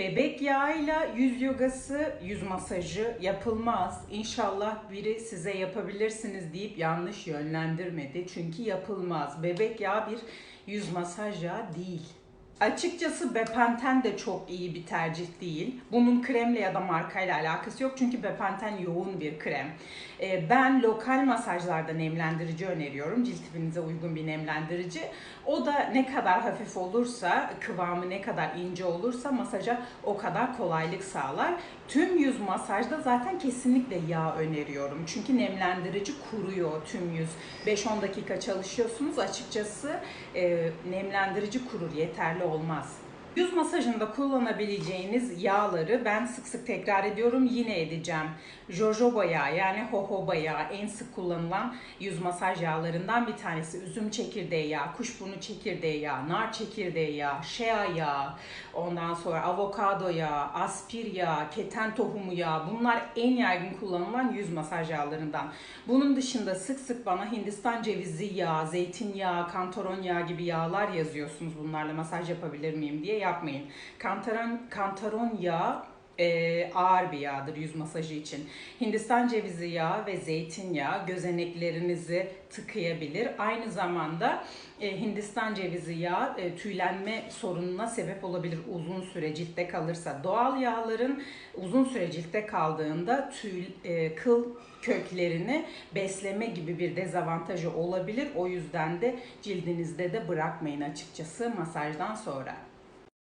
Bebek yağıyla yüz yogası, yüz masajı yapılmaz. İnşallah biri size yapabilirsiniz deyip yanlış yönlendirmedi. Çünkü yapılmaz. Bebek yağı bir yüz masaj yağı değil. Açıkçası Bepanthen de çok iyi bir tercih değil. Bunun kremle ya da markayla alakası yok çünkü Bepanthen yoğun bir krem. Ee, Ben lokal masajlarda nemlendirici öneriyorum. Cilt tipinize uygun bir nemlendirici. O da ne kadar hafif olursa, kıvamı ne kadar ince olursa masaja o kadar kolaylık sağlar. Tüm yüz masajda zaten kesinlikle yağ öneriyorum. Çünkü nemlendirici kuruyor tüm yüz. 5-10 dakika çalışıyorsunuz. Açıkçası e, nemlendirici kurur, yeterli olmaz. Yüz masajında kullanabileceğiniz yağları ben sık sık tekrar ediyorum yine edeceğim. Jojoba yağı yani jojoba yağı en sık kullanılan yüz masaj yağlarından bir tanesi. Üzüm çekirdeği yağı, kuşburnu çekirdeği yağı, nar çekirdeği yağı, shea yağı, ondan sonra avokado yağı, aspir yağı, keten tohumu yağı bunlar en yaygın kullanılan yüz masaj yağlarından. Bunun dışında sık sık bana Hindistan cevizi yağı, zeytinyağı, kantaron yağı gibi yağlar yazıyorsunuz bunlarla masaj yapabilir miyim diye yapmayın. Kantaron, kantaron yağı e, ağır bir yağdır yüz masajı için. Hindistan cevizi yağı ve zeytinyağı gözeneklerinizi tıkayabilir. Aynı zamanda e, Hindistan cevizi yağı e, tüylenme sorununa sebep olabilir uzun süre ciltte kalırsa. Doğal yağların uzun süre ciltte kaldığında tüy, e, kıl köklerini besleme gibi bir dezavantajı olabilir. O yüzden de cildinizde de bırakmayın açıkçası masajdan sonra.